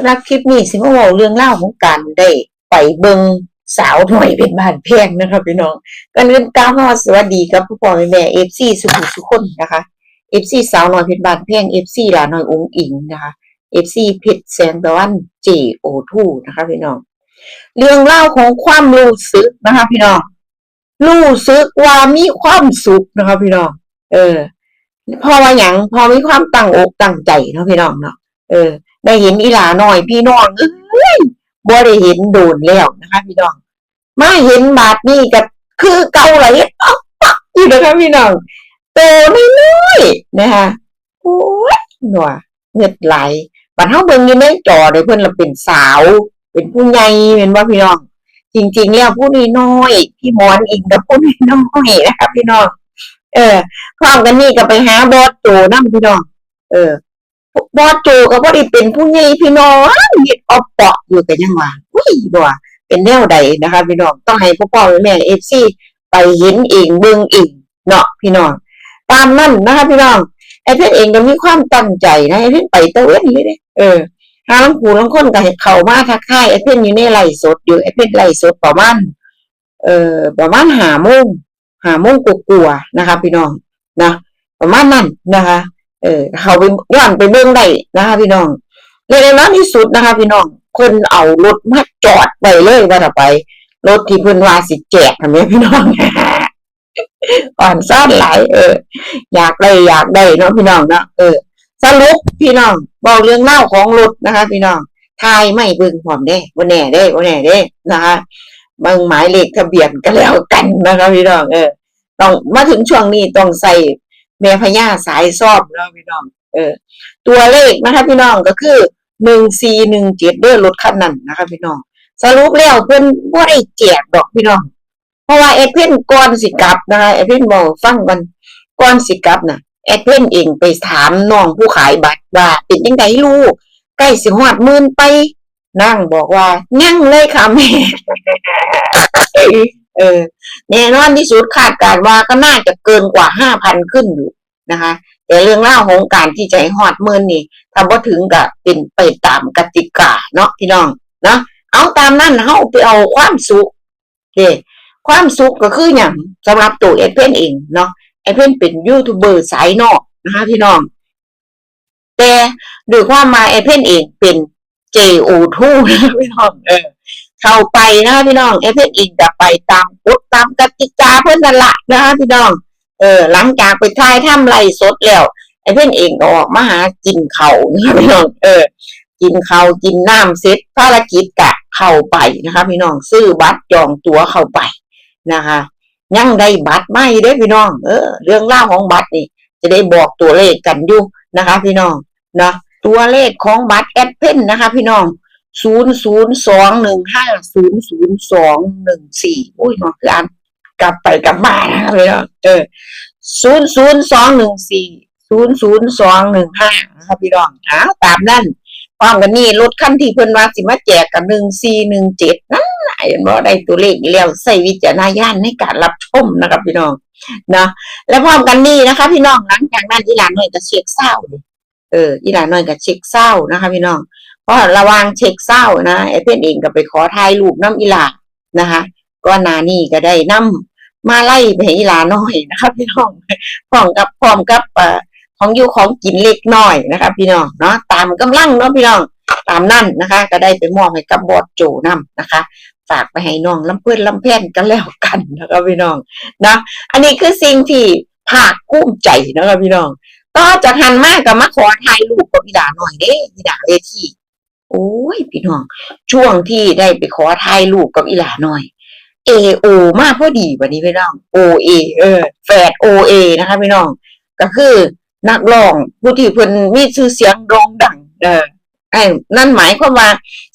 สำหรับคลิปนี้สิมาเว้าเรื่องเล่าของการได้ไปเบิงสาวหน่อยเป็นบ้านแพงนะคะพี่น้องก่อนอื่นกล่าวคำว่าสวัสดีครับผู้พ่อแม่แม่ FC สุขุสุขคนนะคะ FC สาวหน้อยเพชรบ้านแพง FC หลานน้อยองอิงนะคะ FC เพชรแสงตะวัน JO2 นะคะพี่น้องเรื่องเล่าของความรู้สึกนะคะ พี่น้องรู้สึกว่ามีความสุขนะคะพี่น้องเออพอว่าหยังพอมีความตั้งอกตั้งใจเนาะพี่น้องเนาะเออ ได้เห็นอีหลาหน่อยพี่น้องเอ้ยบ่ได้เห็นโดนแล้วนะคะ พี่น้อง มาเห็นบาดนี้ก็คือเก่าไหลอ๊อกปักอยู่นะคะพี่น้องโตน้อยๆนะคะโอ้ยหนัวเงือดไหลบัดเฮาเบิ่งอยู่ในจอได้เพิ่นละเป็นสาว เป็นผู้ใหญ่เป็นว่าพี่น้อง จริง ๆ แล้วผู้น้อยพี่มอนอิงกับผู้น้อยนะคะพี่น้อง เออพร้อมกันนี่ก็ไปหาบอสโจนํพี่น้อง เออ บอสโจก็บ่ได้เป็นผู้ใหญ่พี่น้องเฮ็ดออปเปาะอยู่กันยังว่าอุ้ยบ่ว่าเป็นแนวใดนะคะพี่น้องต้องให้พ่อพ่อแม่ FC ไปเห็นเองเบิ่งเองเนาะพี่น้องตามนั้นนะคะพี่น้องไอ้เพชรเองก็มีความตั้งใจนะไอ้เพชรไปตะเวนเลยเด้เออหาลังคูลังคนก็ให้เข้ามาทักทายไอ้เพชรอยู่ในไลฟ์สดอยู่ไอ้เพชรไลฟ์สดประมาณเอ่อประมาณ5โมง5โมงกว่าๆนะคะ พี่น้องนะประมาณนั้นนะคะ เออเขาไปย้อนไปเบิ่งได้นะคะ พี่น้องในในนั้นที่สุดนะคะ พี่น้องคนเอารถมาจอดไว้เลยว่าถ้าไปรถที่เพิ่นว่าสิแจกทำไมพี่น้องอ่อนซ่อนหลายเออ อยากได้อยากได้เนาะพี่น้องเนาะเออสรุปพี่น้องบอกเรื่องเล่าของรถนะคะ พี่น้องทายไม่เบิ่งพร้อมเด้บ่แน่เด้บ่แน่เด้นะคะบิ่งหมายเลขทะเบียนก็แล้วกันนะคะพี่น้องเออต้องมาถึงช่วงนี้ต้องใส่ แม่พญาสายซ่อมเนาะพี่น้อง เออ ตัวเลขนะคะพี่น้องก็คือหนึ่งสี่หนึ่งเจ็ดเด้อรถคันนั้นนะคะพี่น้อง สรุปแล้วเพิ่อนบ่าได้แจกดอกพี่น้อง เพราะว่าแอดเพิ่นก่อนสิกลับนะคะแอดเพิ่นบอกฟังกันก่อนสิกลับน่ะแอดเพิ่นเองไปถามน้องผู้ขายบัตรว่าเป็นจังไดลูกใกล้สิฮอดมื่นไป นั่งบอกว่ายั่งเลยค่ะแม่เออแน่นอนที่สุดคาดการว่าก็น่าจะเกินกว่าห้าพันขึ้นอยู่ นะคะ แต่เรื่องเล่าของการที่ใจหอดมื่นนี่ทำว่าถึงกับเป็นไปตามกติกาเนาะพี่น้องเนาะเอาตามนั้นเฮาไปเอาความสุขเด้ความสุขก็คืออย่างสำหรับตัวเอดเพนเองเนาะเอดเพนเป็นยูทูบเบอร์สายนอกนะคะพี่น้อง แต่ด้วยความมาเอดเพนเองเป็น JO2 นะพี่น้องเออเข้าไปนะคะพี่น้องเอฟเอสอีกจะไปตามกฎตามกติกาเพื่อนนั่นละนะคะพี่น้อง เออ หลังจากไปทายถ้ำไรสดแล้ว ไอ้เพื่อนเองก็ออกมาหากินเขานะคะพี่น้อง เออ กินเขากินน้ำเสร็จภารกิจกะเข้าไปนะคะ พี่น้องซื้อบัตรจองตั๋วเข้าไปนะคะ ยังได้บัตรไม่ได้อพี่น้อง เออ เรื่องเล่าของบัตรนี่ จะได้บอกตัวเลขกันอยู่นะคะ พี่น้องเนาะตัวเลขของบัตรแอดเพนนะคะ พี่น้องศูนย์ศูนย์สองหนึ่งห้าศูนย์ศูนย์สองหนึ่งสี่อุ้ยเนาะคืออ่าน กลับไปกลับมานะครับพี่น้องเออศูนย์ศูนย์สองหนึ่งสี่ศูนย์ศูนย์สองหนึ่งห้าครับพี่น้องอ้าวตามนั่นพร้อมกันนี่รถคันที่เพิ่นว่าสิมาแจกกับหนึ่งสี่หนึ่งเจ็ดนั่นแหละเห็นบ่ได้ตัวเลขอีกแล้วใส่วิจารณญาณในการรับชมนะครับพี่น้องนะและพร้อมกันนี่นะคะ พี่น้องหลังจากนั้นอีหลานหน่อยก็เช็คเศร้าเอออีหลานหน่อยก็เช็คเศร้านะคะ พี่น้องเพราะระวางเช็คเศร้านะไอ้เพื่อนเองก็ไปขอถ่ายรูปน้ำอีหลานนะคะ ก็นานี่ก็ได้นํมาไล่ไปให้อีหลาน้อยนะคะพี่น้องพร้อมกับพร้อมกับเอ่อของอยู่ของกินเล็กน้อยนะคะพี่น้องเนาะตามกำลังเนาะพี่น้องตามนั่นนะคะ ก็ได้ไปมอบให้กับบอสโจนํนะคะ ฝากไปให้น้องลำเพื่อนลำแพนกันแล้วกันนะคะพี่น้องนะอันนี้คือสิ่งที่ภาคกุ้มใจนะคะพี่น้องต่อจากหันมากกับมาขอถ่ายรูปกับอีหลาหน่อยเด้อีหลาเวทีโอ้ยพี่น้อง ช่วงที่ได้ไปขอถ่ายรูปกับอีหลาหน่อย เอโอมากพอดีวันนี้พี่น้องโอเอเอแฝดโอเอนะคะพี่น้อง ก็คือนักร้องผู้ที่เพิ่นมีชื่อเสียงโด่งดังเออไอ้นั่นหมายความว่า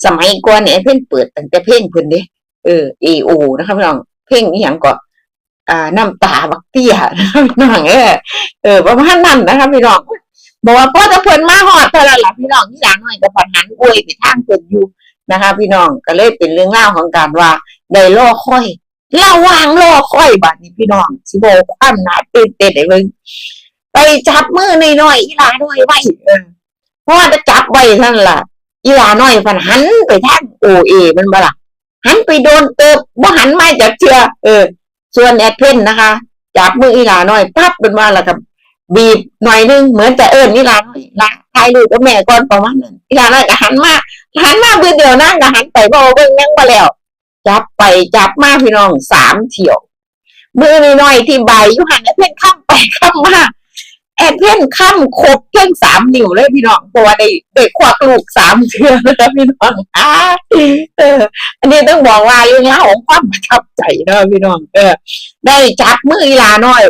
สมัยก่อนเนี่ยเพิ่นเปิดตั้งแต่เพลงเพิ่นเด้เออเอโอนะคะพี่น้อง เพลงอีหยังก็อ่าน้ำตาบักเตี้ยนะคะพี่น้องเออเออประมาณนั้นนะคะพี่น้องบอกว่าพ่อจะเพิ่นมาฮอดเท่านั้นล่ะพี่น้องที่หลังหน่อยก็พันหันอวยไปทางเพิ่นอยู่นะคะ พี่น้องก็เลยเป็นเรื่องเล่าของการว่า ได้ล่อค่อยระหว่างล่อค่อยบัดนี้พี่น้องสิบอกความหนาตื่นเต้นได้เบิ่งไปจับมือน้อยๆอีหลาน้อยไว้เพราะว่าจะจับไว้ท่านั้นล่ะอีหลาน้อยพันหันไปทางโอเอมันบ่ล่ะหันไปโดนเติบบ่หันมาจากเชือเออ ส่วนแอดเพนนะคะ จับมืออีหลาน้อยปั๊บเป็นว่าแล้วก็บีบหน่อยนึงเหมือนจะเอิ้นอีหลาน้อยละถ่ายรูปกับแม่ก่อนประมาณนั้นอีลาน้อยก็หันมาหันมาเบื่อเดียวนั่งก็หันไปบ่เบิ่งยังบ่แล้ว จับไปจับมาพี่น้องสามเที่ยวมือน้อยที่ใบอยู่หันแอดเพนข้ามไปข้ามมาแอดเพนข้ามครบเพ่งสามนิ้วเลยพี่น้องเพราะว่าได้ได้ควักลูกสามเทือแล้วพี่น้องอ่าเออ อันนี้ต้องบอกว่าเรื่องราวของความประทับใจเนะพี่น้อง เออ ได้จับมืออีลาน้อย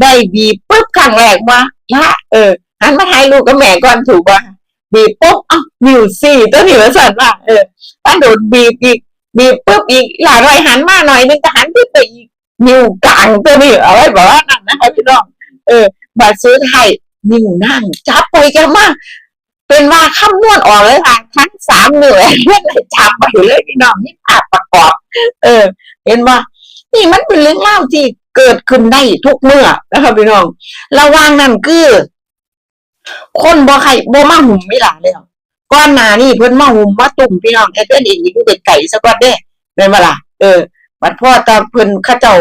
ได้บีปุ๊บครั้งแรกว่าละเออหันมาถ่ายรูปกับแม่ก่อนถูกว่าบีปุ๊บอ้าวนิ้วสี่ตัวนิ้วสั่นว่าเออถ้าโดนบีบอีก บีบปุ๊บอีกหลาน้อยหันมาหน่อยนึงก็หันขึ้นไปอีกนิ้วกลางตัวนี้เอาไว้บอกว่านั่นนะคะพี่น้องเออบาดซื้อไทยนิ้วนั่งจับไปกันมากเป็นว่าคำนวณออกเลยค่ะทั้งสามเหนื่อยเรื่องเลยจับไปเลยพี่น้องนี่ภาพประกอบ เออ เห็นว่านี่มันเป็นเรื่องเล่าที่เกิดขึ้นได้ทุกเมื่อนะคะพี่น้อง ระว่างนั้นคือ คนบ่ใครบ่มาหุ่มไม่หลาแล้ว ก้อนหนานี่เพิ่นมาหุ่มมาตุ่มพี่น้องแค่เพิ่นเองนี่คือไก่สักวันเด้เป็นบ่ล่เออบัดพ่อตาเพิ่นเขาเจ้า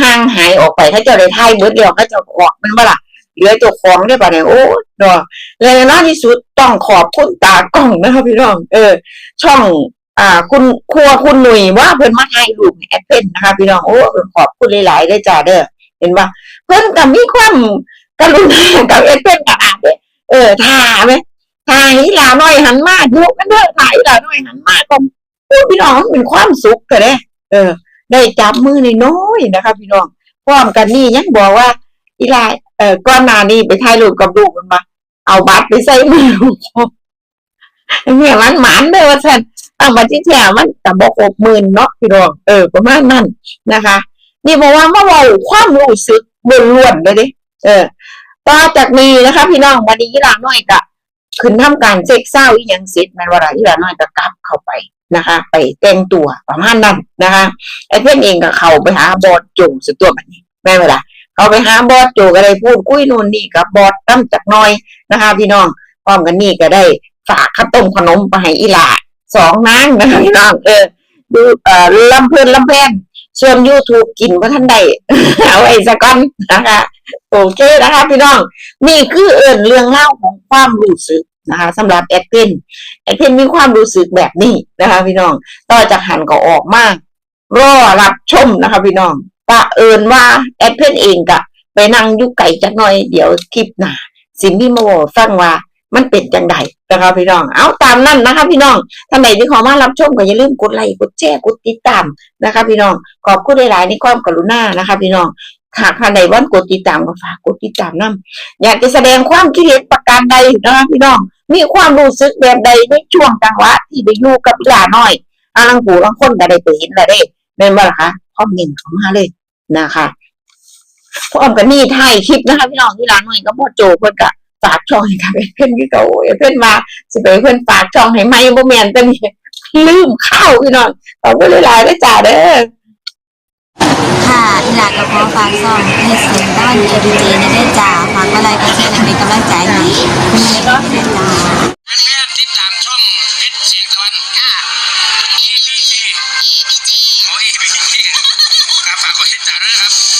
ห่างหายออกไปเขาเจ้าได้ทายเบิดเดียวเขาเจ้าออกเมันบ่ล่เหลือเจ้าของได้ป่ะเนี่ยโอ้ดอกและในน้อยที่สุดต้องขอบคุณตากล้องนะคะพี่น้อง เออ ช่อง อ่า คุณครัวคุณหนุ่ยว่าเพิ่นมาถ่ายรูปแอดเป็นนะคะพี่น้องโอ้ขอบคุณหลายๆได้จ้าเด้อเห็นปะเพิ่นก็มีความกรุณากับแอดเป็นขนาดเด้เออท่าไหม ท่าอีหลาน้อยหันมาดูกันเด้อท่าอีหลาน้อยหันมาก็พูดพี่น้องเป็นความสุขก็เด้เออ ได้จับมือในน้อยนะคะพี่น้องพร้อมกันนี่ยังบอกว่า อีลาเอ่อก่อนนานี้ไปถ่ายรูปกับลูกมันมา เอาบัตรไปใส่มือลูกเนี่ยมันหมานเด้อว่าซั่นเอามาที่แท้มันแต่บอกหกหมื่นเนาะพี่รองเออประมาณนั้นนะคะ นี่บอกว่าเมื่อวานความรู้สึกล้วนๆเลยดิเออต่อจากนี้นะคะ พี่น้องวันนี้ยีราน้อยกะ ขึ้นทำการเซ็กเศร้าอีหยังเสร็จแมันวลายีราน้อยก็กลับเข้าไปนะคะ ไปแต่งตัวประมาณนั้นนะคะไอ้เพื่อนเองก็เข้าไปหาบอสโจสุดตัวแบบนี้แม่เวลาเขาไปหาบอสโจก็ได้พูดคุยนู่นนี่กับบอสตั้มจากหน้อยนะคะ พี่น้องพร้อมกันนี่ก็ได้ฝากข้าวต้มขนมไปให้อีหลาสองนางนะคะพี่น้องเออดูเอ่อลำเพลินลำแพนส่วน YouTube กินว่าท่านใดเอาไว้สักก่อนนะคะ โอเคนะคะพี่น้อง นี่คือเอิญเรื่องเล่าของความรู้สึกนะคะสำหรับแอดเพนแอดเพนมีความรู้สึกแบบนี้นะคะพี่น้องต่อจากหันก็ออกมารอรับชมนะคะพี่น้องปะเอิญว่าแอดเพนเองกะไปนั่งยุกไก่จักหน่อยเดี๋ยวคลิปหน้าสิมีมาบอกฟังว่ามันเป็นจังใดนะคะพี่น้อง เอาตามนั้นนะคะ พี่น้องท่านใดที่ขอมารับชมก็อย่าลืมกดไลค์กดแชร์กดติดตามนะคะ พี่น้องขอบคุณหลายๆในความกรุณานะคะ พี่น้อง หากท่านใดว่ากดติดตามก็ฝากกดติดตามนํอยากจะแสดงความคิดเห็นประการใดนะคะพี่น้อง มีความรู้สึกแบบใดในช่วงจังหวะที่ได้อยู่กับหลาน้อยอาลังผูลังคนก็ได้ไปเห็นแล้วเด้เม่นบ่ล่ะคะคอมเมนต์เข้ามาเลยนะคะพร้อมกันนี่ถ่ายคลิปนะคะพี่น้องที่ร้านน้อยก็พ่อโจเพิ่นก็ฝากช่องให้กับเพื่อนที่เขาโอ้ยเพื่อนมาสิไปเพื่อนฝากช่องให้ไม่บ่แม่นแต่นี่ลืมข้าวพี่น้องขอบคุณหลายๆด้วยจ้าเด้อ ค่ะอีหลากับพ่อฟางซ่องเฮดเสียงด้านเอดีจีในได้จ่าฟังก็ไลก็แชร์และเป็นกำลังใจให้มีเล็กๆในจ่าติดตามช่องเพชรเสียงตะวันค่ะ EPG โอ้ย EPG ครับฝากกดติดตามด้วยนะครับ